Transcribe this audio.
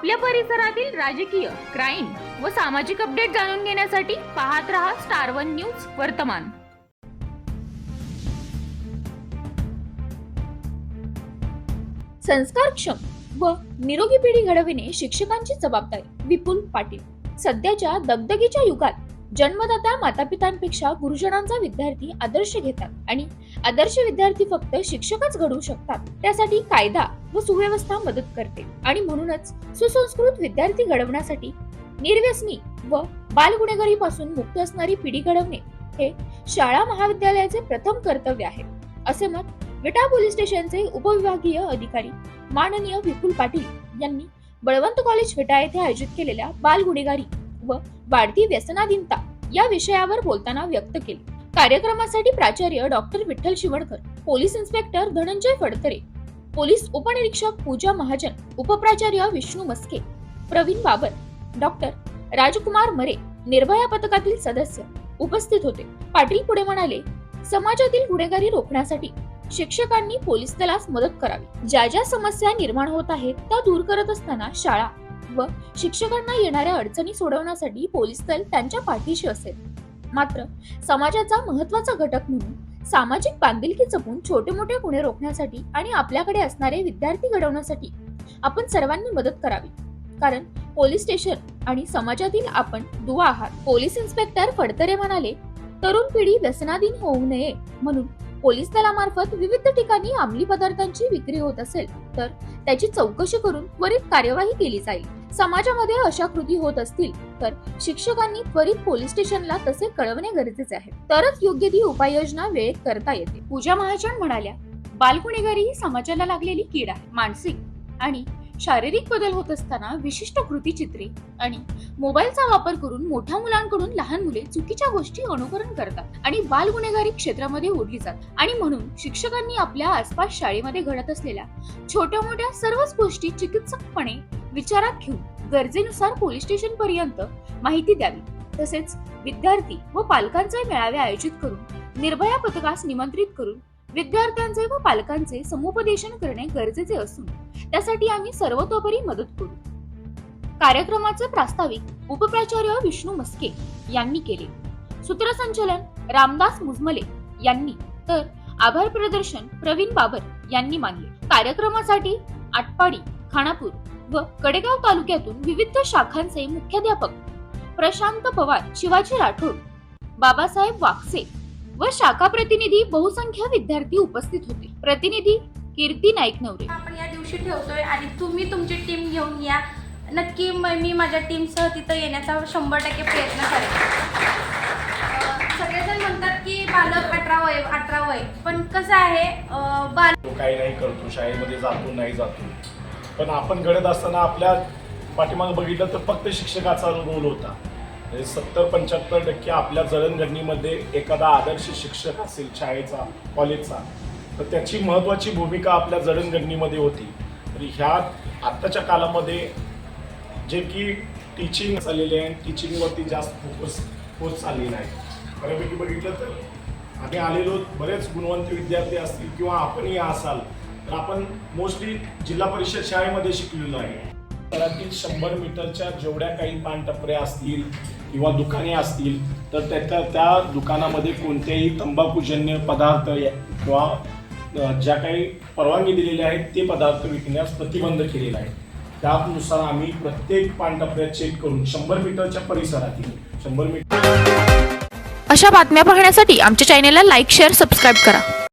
आपल्या परिसरातील राजकीय क्राईम व सामाजिक अपडेट जाणून घेण्यासाठी पाहत रहा स्टार वन न्यूज वर्तमान. संस्कारक्षम व निरोगी पिढी घडविणे शिक्षकांची जबाबदारी विपुल पाटील. सध्याच्या दगदगीच्या युगात जन्मदाता मातापितांपेक्षा गुरुजनांचा विद्यार्थी आदर्श घेतात आणि आदर्श विद्यार्थी फक्त शिक्षकच घडवू शकतात. त्यासाठी कायदा व सुव्यवस्था मदत करते. आणि म्हणूनच सुसंस्कृत विद्यार्थी घडवण्यासाठी निर्व्यसनी व बालगुन्हेगारीपासून मुक्त असणारी पिढी घडवणे हे शाळा महाविद्यालयाचे प्रथम कर्तव्य आहे. असे मत विटा पोलीस स्टेशनचे उपविभागीय अधिकारी माननीय विपुल पाटील यांनी बळवंत कॉलेज विटा येथे आयोजित केलेल्या बाल गुन्हेगारी व वाढती व्यसनाधीनता या विषयावर बोलताना व्यक्त केली. कार्यक्रमासाठी प्राचार्य doctor Vitthal Shivankar police inspector Dhananjay Phadtare police उपनिरीक्षक पूजा महाजन उपप्राचार्य विष्णू मस्के प्रवीण बाबर डॉक्टर राजकुमार मरे निर्भया पथकातील सदस्य उपस्थित होते. पाटील पुढे म्हणाले समाजातील गुन्हेगारी रोखण्यासाठी शिक्षकांनी पोलीस दलास मदत करावी. ज्या ज्या समस्या निर्माण होत आहेत त्या दूर करत असताना शाळा व शिक्षकांना येणाऱ्या अडचणी सोडवण्यासाठी पोलीस दल त्यांच्या पाठीशी असेल. मात्र समाजाचा महत्त्वाचा घटक म्हणून सामाजिक बांधिलकी जपून छोटे मोठे गुन्हे रोखण्यासाठी आणि आपल्याकडे असणारे विद्यार्थी घडवण्यासाठी आपण सर्वांनी मदत करावी. कारण पोलीस स्टेशन आणि समाजातील आपण दुवा आहात. पोलीस इन्स्पेक्टर फडतरे म्हणाले तरुण पिढी व्यसनाधीन होऊ नये म्हणून पोलीस दलामार्फत विविध ठिकाणी अंमली पदार्थांची विक्री होत असेल तर त्याची चौकशी करून त्वरित कार्यवाही केली जाईल. समाजामध्ये अशा कृती होत असतील तर शिक्षकांनी त्वरित पोलीस स्टेशनला तसे कळवणे गरजेचे आहे. तरच योग्य ती उपाययोजना वेळेत करता येते. पूजा महाजन म्हणाल्या बालगुन्हेगारी ही समाजाला लागलेली कीड आहे. मानसिक आणि शारीरिक बदल होत असताना विशिष्ट कृती चित्रे आणि मोबाईलचा वापर करून मोठ्या मुलांकडून लहान मुले चुकीच्या गोष्टी अनुकरण करतात आणि बाल गुन्हेगारी क्षेत्रामध्ये ओढली जातात. आणि म्हणून शिक्षकांनी आपल्या आसपास शाळेमध्ये घडत असलेल्या छोट्या मोठ्या सर्वच गोष्टी चिकित्सकपणे विचारात घेऊन गरजेनुसार पोलीस स्टेशन पर्यंत माहिती द्यावी. तसेच विद्यार्थी व पालकांचे मेळावे आयोजित करून निर्भया पथकास निमंत्रित करून विद्यार्थ्यांचे व पालकांचे समुपदेशन करणे गरजेचे असून त्यासाठी आम्ही सर्वतोपरी मदत करू. कार्यक्रमाचे प्रास्ताविक उपप्राचार्य विष्णू मस्के यांनी केले. सूत्रसंचलन रामदास मुजमले यांनी तर आभार प्रदर्शन प्रवीण बाबर यांनी मानले. कार्यक्रमासाठी आटपाडी खानापूर व कडेगाव तालुक्यातून विविध शाखांचे मुख्याध्यापक प्रशांत पवार शिवाजी राठोड बाबासाहेब वागसे व शाखा प्रतिनिधी बहुसंख्य विद्यार्थी उपस्थित होते. प्रतिनिधी कीर्ती नाईक नवरे. आपण या दिवशी ठेवतोय आणि तुम्ही तुमची टीम घेऊन या. नक्की म- माझ्या टीमसह तिथं येण्याचा शंभर टक्के प्रयत्न करेन. सगळेजण म्हणतात की बालक अठरा वय अठरा वय. पण कसं आहे बाल तो काही नाही करतो. शाळेमध्ये जातो नाही जातो. पण आपण घडत असताना आपल्या पाठीमागं बघितलं तर फक्त शिक्षकाचा रोल होता. म्हणजे सत्तर पंच्याहत्तर टक्के आपल्या जडणघडणीमध्ये एखादा आदर्श शिक्षक असेल शाळेचा कॉलेजचा तर त्याची महत्त्वाची भूमिका आपल्या जडणघडणीमध्ये होती. तर ह्या आत्ताच्या काळामध्ये जे की टीचिंग चाललेले आहे टीचिंगवरती जास्त फोकस होत चाललेला आहे. बऱ्यापैकी बघितलं तर आम्ही आलेलो बरेच गुणवंत विद्यार्थी असतील किंवा आपणही असाल आपण मोस्टली जिल्हा परिषद शाळेमध्ये शिकलेलो आहे. शहरातील शंभर मीटरच्या जेवढ्या काही पानटपऱ्या असतील किंवा दुकाने असतील तर त्या त्या दुकानामध्ये कोणतेही तंबाखूजन्य पदार्थ किंवा ज्या काही परवानगी दिलेल्या आहेत ते पदार्थ विकण्यास प्रतिबंध केलेला आहे. त्यानुसार आम्ही प्रत्येक पानटपऱ्यात चेक करून शंभर मीटरच्या परिसरातील शंभर मीटर अशा बातम्या पाहण्यासाठी आमच्या चॅनेलला लाईक शेअर सबस्क्राईब करा.